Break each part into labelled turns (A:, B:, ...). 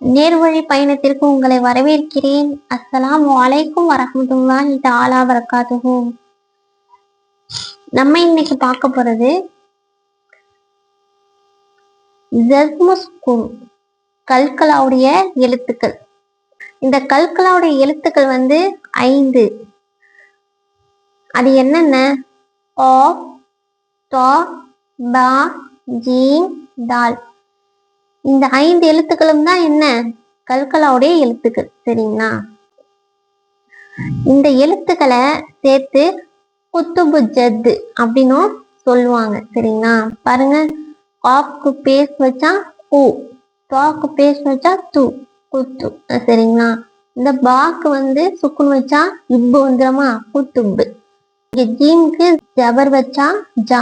A: நேர்வழி பயணத்திற்கு உங்களை வரவேற்கிறேன். அஸ்ஸலாம் அலைக்கும் வரஹ்மத்துல்லாஹி தஆலா வரகாத்துஹு நம்ம இன்னைக்கு பார்க்க போறது ஜஸ்முஸ்குன் கல்களாவுடைய எழுத்துக்கள். இந்த கல்களாவுடைய எழுத்துக்கள் வந்து ஐந்து. அது என்னென்ன? ஓ பா ஜீன் தால். இந்த ஐந்து எழுத்துக்களும் தான் என்ன? கல்கலாவுடைய எழுத்துக்கள் சரிங்களா? இந்த எழுத்துக்களை சேர்த்து குத்துபு ஜத்து அப்படின்னும் சொல்லுவாங்க சரிங்களா? பாருங்க. காக்கு பேஸ் வச்சா ஊ தாக்கு பேஸ் வச்சா து குத்து சரிங்களா? இந்த பாக்கு வந்து சுக்குன் வச்சா இப்பு வந்துடுமா குத்துப்பு இங்க ஜீம்க்கு ஜபர் வச்சா ஜா.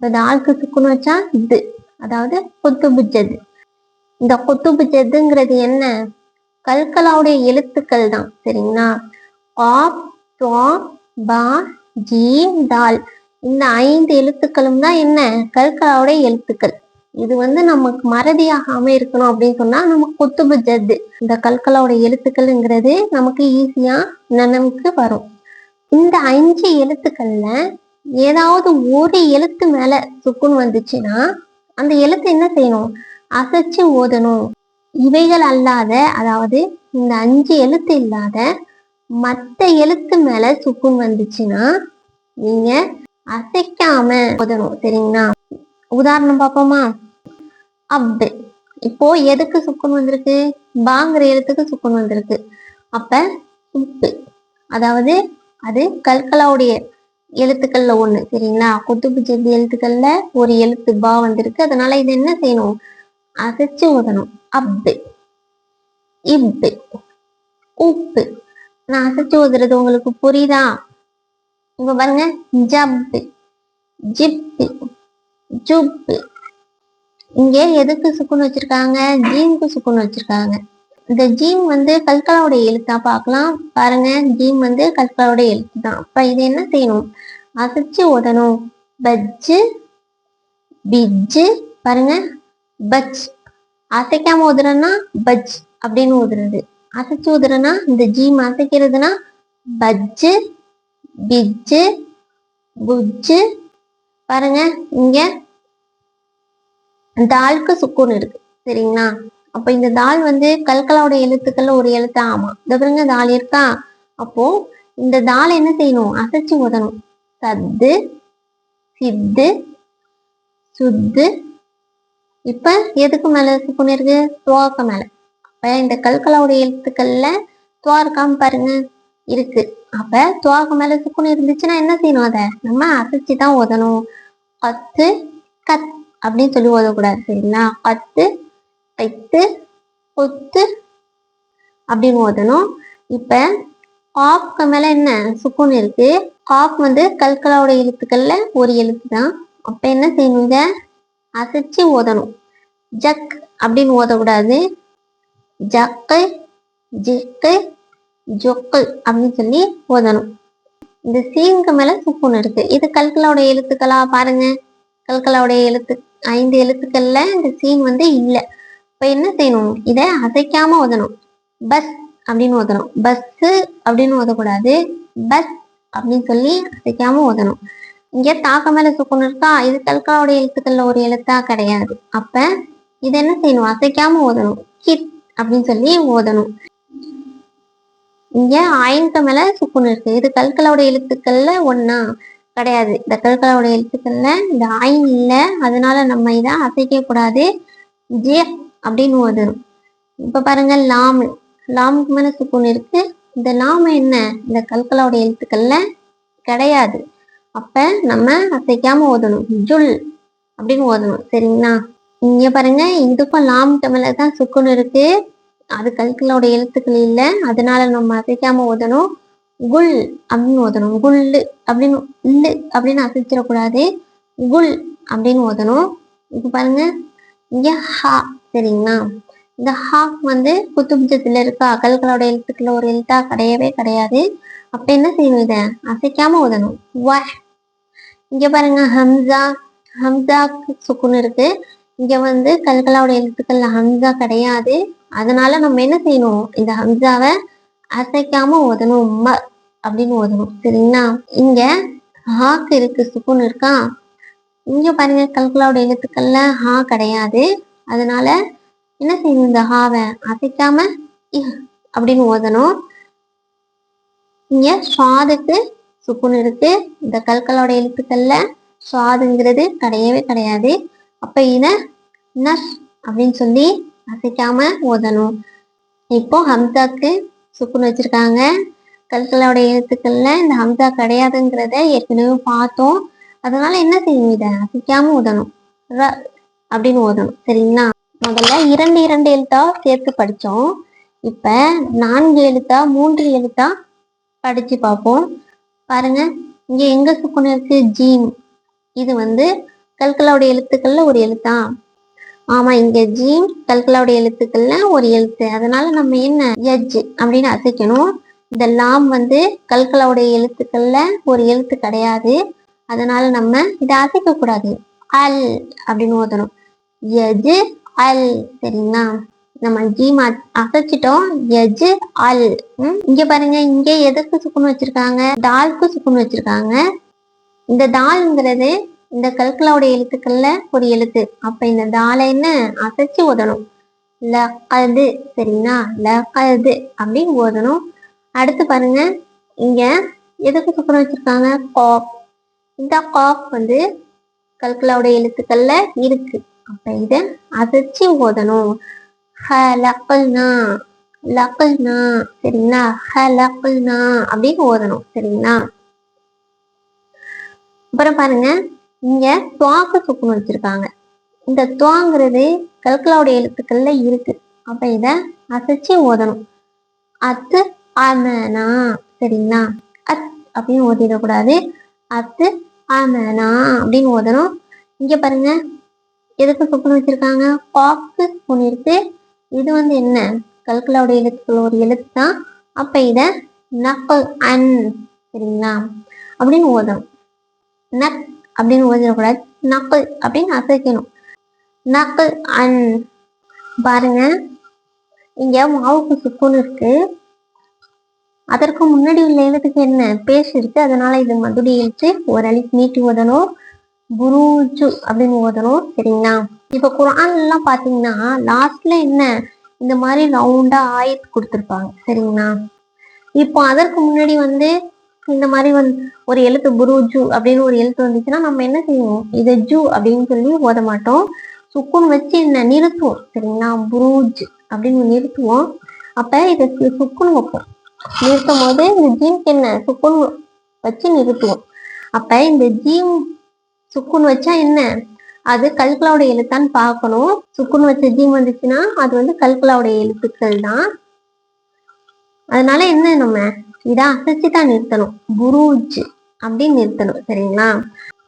A: இந்த தால்க்கு சுக்குன்னு வச்சா இது. அதாவது கொத்துபுஜது இந்த குத்துபு ஜதுங்கிறது என்ன? கல்கலாவுடைய எழுத்துக்கள் தான் சரிங்களா? ஆப் துவா பா ஜீம் தால். இந்த ஐந்து எழுத்துக்களும் தான் என்ன? கல்கலாவுடைய எழுத்துக்கள். இது வந்து நமக்கு மறதியாகாம இருக்கணும் அப்படின்னு சொன்னா நமக்கு கொத்துபுஜது ஜத்து இந்த கல்கலாவுடைய எழுத்துக்கள்ங்கிறது நமக்கு ஈஸியா நினைவுக்கு வரும். இந்த அஞ்சு எழுத்துக்கள்ல ஏதாவது ஒரு எழுத்து மேல சுக்குன் வந்துச்சுன்னா அந்த எழுத்து என்ன செய்யணும்? அசைச்சு ஓதணும். இவைகள் அல்லாத அதாவது இந்த அஞ்சு எழுத்து இல்லாத மத்த எழுத்து மேல சுக்குன் வந்துச்சுன்னா நீங்க அசைக்காம ஓதணும் சரிங்களா? உதாரணம் பார்ப்போமா? அப்பு இப்போ எதுக்கு சுக்குன் வந்திருக்கு? பாங்கிற எழுத்துக்கு சுக்குன் வந்திருக்கு. அப்ப உப்பு. அதாவது அது கல்கலாவுடைய எழுத்துக்கள்ல ஒண்ணு சரிங்களா? குத்துப்பு சேர்த்து எழுத்துக்கள்ல ஒரு எழுத்து பா வந்திருக்கு. அதனால இது என்ன செய்யணும்? அசைச்சு ஓதணும். அப்பு. இப்பு. உப்பு. நான் அசைச்சு ஓதுறது உங்களுக்கு புரியுதா? இங்க பாருங்க. ஜப்பு. ஜிப்பு. ஜுப்பு. இங்கே எதுக்கு சுக்குன்னு வச்சிருக்காங்க? ஜீனுக்கு சுக்குன்னு வச்சிருக்காங்க. இந்த ஜீம் வந்து கல்கலாவுடைய எழுத்தா பார்க்கலாம். பாருங்க ஜீம் வந்து கல்கலாவுடைய எழுத்து தான் அப்ப இது என்ன செய்யணும்? அசைச்சு ஓடணும் பஜ்ஜு பிஜ்ஜு பாருங்க பஜ். அசைக்காம ஓதுறேன்னா பஜ் அப்படின்னு ஊதுறது அசைச்சு ஓதுறேன்னா இந்த ஜீம் அசைக்கிறதுனா பஜ்ஜு பிஜ்ஜு புஜ்ஜு. பாருங்க இங்க தாலுக்கு சுக்குன்னு இருக்கு. சரிங்களா? அப்ப இந்த தால் வந்து கல்கலாவோட எழுத்துக்கள்ல ஒரு எழுத்தா? ஆமா. இந்த பாருங்க தால் இருக்கா? அப்போ இந்த தால் என்ன செய்யணும்? அசைச்சு ஓதணும். சத்து சித்து சுத்து. இப்ப எதுக்கு மேல சுக்குன் இருக்கு? துவாக்கு மேல. அப்ப இந்த கல்கலாவோட எழுத்துக்கள்ல துவா இருக்காம பாருங்க. இருக்கு. அப்ப துவாக்கு மேல சுக்குன்னு இருந்துச்சுன்னா என்ன செய்யணும் அதை? நம்ம அசைச்சு தான் ஓதணும். கத்து கத் அப்படின்னு சொல்லி ஓதக்கூடாது சரிங்களா? கத்து கைத்து கொத்து அப்படின்னு ஓதணும். இப்ப காப்க்கு மேல என்ன சுக்குன் இருக்கு? காப் வந்து கல்கலாவோட எழுத்துக்கள்ல ஒரு எழுத்து தான் அப்ப என்ன செய்யணுங்க அசைச்சு ஓதணும். ஜக் அப்படின்னு ஓதக்கூடாது. ஜக்கு ஜிக்கு ஜொக்கு அப்படின்னு சொல்லி ஓதணும். இந்த சீனுக்கு மேல சுக்குன் இருக்கு. இது கல்கலாவோட எழுத்துக்களா பாருங்க. கல்கலாவுடைய எழுத்து ஐந்து எழுத்துக்கள்ல இந்த சீன் வந்து இல்லை. இப்போ என்ன செய்யணும்? இதை அசைக்காம ஓதணும். பஸ் அப்படின்னு ஓதணும். பஸ் அப்படின்னு ஓதக்கூடாது. பஸ் அப்படின்னு சொல்லி அசைக்காம ஓதணும். இங்கே தாக்க மேல சுக்குன்னு இருக்கா? இது கல்காவோட எழுத்துக்கள்ல ஒரு எழுத்தா கிடையாது. அப்ப இது என்ன செய்யணும்? அசைக்காம ஓதணும். கிட் அப்படின்னு சொல்லி ஓதணும். இங்க ஆயின்க்கு மேல சுக்குன்னு இருக்கு. இது கல்கலோட எழுத்துக்கள்ல ஒன்னா கிடையாது. இந்த கல்கலாவோட எழுத்துக்கள்ல இந்த ஆயின் இல்லை. அதனால நம்ம இதை அசைக்க கூடாது ஜே அப்படின்னு ஓதணும் இப்ப பாருங்க லாம் லாமுக்கு மேல சுக்குன் இருக்கு. இந்த லாம என்ன? இந்த கல்கலாவோட எழுத்துக்கள்ல கிடையாது. அப்ப நம்ம அசைக்காம ஓதணும். ஜுல் அப்படின்னு ஓதணும். சரிங்களா? இங்க பாருங்க இதுக்கும் லாம் மேல தான் சுக்குன் இருக்கு. அது கல்களோட எழுத்துக்கள் இல்லை. அதனால நம்ம அசைக்காம ஓதணும். குல் அப்படின்னு ஓதணும். குல்லு அப்படின்னு இல்லு அப்படின்னு அசைச்சிடக்கூடாது. குல் அப்படின்னு ஓதணும். இப்போ பாருங்க இங்க ஹா சரிங்களா இந்த ஹாக் வந்து குத்துபுஜத்துல இருக்கா அகல்களோட எழுத்துக்கள் ஒரு எழுத்தா கிடையவே கிடையாது. அப்ப என்ன செய்யணும் இத? அசைக்காம உதணும் வ. இங்க பாருங்க ஹம்சா. ஹம்சா சுக்குன் இருக்கு. இங்க வந்து கல்கலாவோட எழுத்துக்கள்ல ஹம்சா கிடையாது. அதனால நம்ம என்ன செய்யணும்? இந்த ஹம்சாவை அசைக்காம ஓதணும் ம அப்படின்னு ஓதணும் சரிங்களா? இங்க ஹாக்கு இருக்கு. சுக்குன் இருக்கா? இங்க பாருங்க கல்கலாவோட எழுத்துக்கள்ல ஹா கிடையாது. அதனால என்ன செய்யணும் இந்த ஹாவை அசைக்காம இஹ் அப்படின்னு ஓதணும். இங்க சுவாதுக்கு சுக்குன் இருக்கு. இந்த கல்கலோட எழுத்துக்கள்ல சுவாதுங்கிறது கிடையவே கிடையாது. அப்ப இத நஷ் அப்படின்னு சொல்லி அசைக்காம ஓதணும். இப்போ ஹம்சாக்கு சுக்குன் வச்சிருக்காங்க. கல்கலோட எழுத்துக்கள்ல இந்த ஹம்சா கிடையாதுங்கிறத ஏற்கனவே பார்த்தோம். அதனால என்ன செய்யணும் இதை? அசைக்காம ஓதணும். அப்படின்னு ஓதணும். சரிங்களா? முதல்ல இரண்டு இரண்டு எழுத்தா சேர்த்து படித்தோம் இப்ப நான்கு எழுத்தா மூன்று எழுத்தா படிச்சு பார்ப்போம். பாருங்க இங்க எங்க சுக்குன்னு இருக்கு? ஜீம் இது வந்து கல்கலாவுடைய எழுத்துக்கள்ல ஒரு எழுத்தா? ஆமா இங்க ஜீம் கல்கலாவுடைய எழுத்துக்கள்ல ஒரு எழுத்து. அதனால நம்ம என்ன? எஜ் அப்படின்னு அசைக்கணும். இந்த லாம் வந்து கல்கலாவுடைய எழுத்துக்கள்ல ஒரு எழுத்து கிடையாது. அதனால நம்ம இதை அசைக்க கூடாது அல் அப்படின்னு ஓதணும் எஜு அல் சரிங்களா நம்ம ஜீம் அசைச்சிட்டோம். எஜு அல். ம், இங்க பாருங்க இங்க எதுக்கு சுக்குன்னு வச்சிருக்காங்க? டால்க்கு சுக்குன்னு வச்சிருக்காங்க. இந்த தால்ங்கிறது இந்த கல்கலாவோட எழுத்துக்கள்ல ஒரு எழுத்து. அப்ப இந்த தாலை என்ன? அசைச்சு ஓதணும் லகது சரிங்களா லகது அப்படின்னு ஓதணும் அடுத்து பாருங்க இங்க எதுக்கு சுக்குன்னு வச்சிருக்காங்க? காப். இந்த காப் வந்து கல்கலாவோட எழுத்துக்கள்ல இருக்கு. அப்ப இத அசைச்சு ஓதணும். ஹலக்கல்னா லக்கல்னா சரிங்களா? ஹ லக்கல்னா அப்படின்னு ஓதணும் சரிங்களா? அப்புறம் பாருங்க இங்க துவாக்கு சுக்குன்னு வச்சிருக்காங்க. இந்த துவாங்கிறது கல்கலாவுடைய எழுத்துக்கள்ல இருக்கு. அப்ப இத அசைச்சு ஓதணும். அத்து அமனா சரிங்களா? அத் அப்படின்னு ஓதிடக்கூடாது. அத்து அமனா அப்படின்னு ஓதணும். இங்க பாருங்க. எதுக்கு சுக்குன்னு வச்சிருக்காங்க? காக்கு ஒன்று இருக்கு. இது வந்து என்ன? கல்கலாவுடைய எழுத்துக்கள் ஒரு எழுத்து தான். அப்ப இத நக்கல் அன் சரிங்களா? அப்படின்னு ஓதணும். நக் அப்படின்னு ஓதிடக்கூடாது. நக்கல் அப்படின்னு அசைக்கணும். நக்கல் அன் பாருங்க. இங்க மாவுக்கு சுக்குன்னு இருக்கு. அதற்கு முன்னாடி உள்ள எழுத்துக்கு என்ன? பேஷ் இருக்கு. அதனால இது மதுடி எழுத்து. ஒரு அழிப்பு நீட்டி ஓதணும். புரூஜு அப்படின்னு ஓதணும். சரிங்களா? இப்ப குரான் பார்த்தீங்கன்னா பாத்தீங்கன்னா லாஸ்ட்ல என்ன? இந்த மாதிரி ரவுண்டா ஆயத்து கொடுத்துருப்பாங்க. சரிங்களா? இப்போ அதற்கு முன்னாடி வந்து இந்த மாதிரி வந்து ஒரு எழுத்து புரூஜு அப்படின்னு ஒரு எழுத்து வந்துச்சுன்னா நம்ம என்ன செய்வோம்? இதை ஜூ அப்படின்னு சொல்லி ஓத மாட்டோம். சுக்குன் வச்சு என்ன? நிறுத்துவோம். சரிங்களா? புரூஜ் அப்படின்னு நிறுத்துவோம். அப்ப இதை சுக்குன்னு சுக்குன் வைப்போம். நிறுத்தும் போது இந்த ஜீம்க்கு என்ன சுக்குன் வச்சு நிறுத்துவோம். அப்ப இந்த ஜீம் சுக்குன் வச்சா என்ன? அது கல்கலாவோட எழுத்தான்னு பார்க்கணும். சுக்குன்னு வச்ச ஜீம் வந்துச்சுன்னா அது வந்து கல்கலாவோட எழுத்துக்கள் தான். அதனால என்ன நம்ம? இதை அசைச்சு தான் நிறுத்தணும். புரூஜ் அப்படின்னு நிறுத்தணும். சரிங்களா?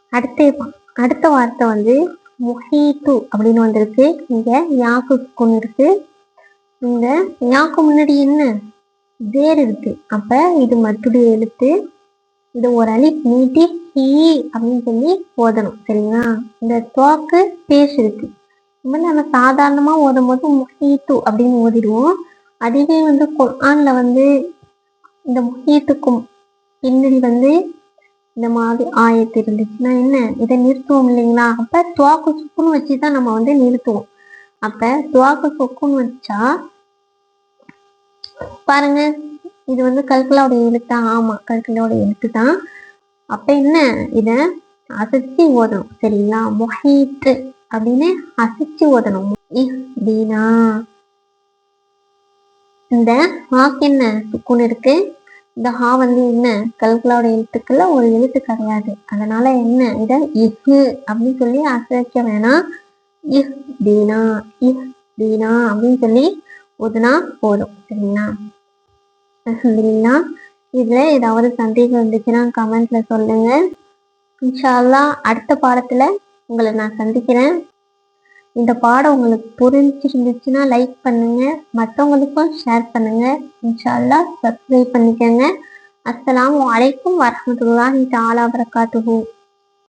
A: அடுத்த அடுத்த வார்த்தை வந்து முஹீத்து அப்படின்னு வந்திருக்கு. இங்க யாக்கு சுக்குன் இருக்கு. இந்த யாக்கு முன்னாடி என்ன? வேர் இருக்கு. அப்ப இது மட்டுடைய எழுத்து இது ஒரு அழி நீட்டி ஹீ அப்படின்னு சொல்லி ஓதணும் சரிங்களா? இந்த துவாக்கு பேஸ் இருக்கு. இந்த மாதிரி நம்ம சாதாரணமா ஓதும் போது முஹீத்து அப்படின்னு ஓதிடுவோம். அதுவே வந்து குர்ஆன்ல வந்து இந்த முஹீத்துக்கும் பின்னாடி வந்து இந்த மாதிரி ஆயத்து இருந்துச்சுன்னா என்ன? இதை நிறுத்துவோம் இல்லைங்களா? அப்ப துவாக்கு சுக்குன்னு வச்சு தான் நம்ம வந்து நிறுத்துவோம். அப்ப துவாக்கு சுக்குன்னு வச்சா பாருங்க இது வந்து கல்கலாவோட எழுத்தா? ஆமா கல்கலாவோட எழுத்து தான் அப்ப என்ன? இத அசைச்சு ஓதணும் சரிங்களா? மொஹீத்து அப்படின்னு அசைச்சு ஓதணும். தீனா இந்த ஹாக்கு என்ன? சுக்குன்னு இருக்கு. இந்த ஹா வந்து என்ன? கல்கலாவோட எழுத்துக்கள்ல ஒரு எழுத்து கிடையாது. அதனால என்ன? இத இஹு அப்படின்னு சொல்லி அசைக்க வேணாம். இஹ் தீனா இஹ் தீனா அப்படின்னு சொல்லி ஓதுனா போதும் சரிங்களா? அல்ஹம்துலில்லா. இதில் ஏதாவது சந்தேகம் இருந்துச்சுன்னா கமெண்ட்ல சொல்லுங்க. இன்ஷால்லா அடுத்த பாடத்தில் உங்களை நான் சந்திக்கிறேன். இந்த பாடம் உங்களுக்கு புரிஞ்சிருந்துச்சுன்னா லைக் பண்ணுங்க. மற்றவங்களுக்கும் ஷேர் பண்ணுங்க. இன்ஷால்லா சப்ஸ்கிரைப் பண்ணிக்கோங்க. அஸ்ஸலாமு அலைக்கும் நீ தாலா வரகாத்துஹு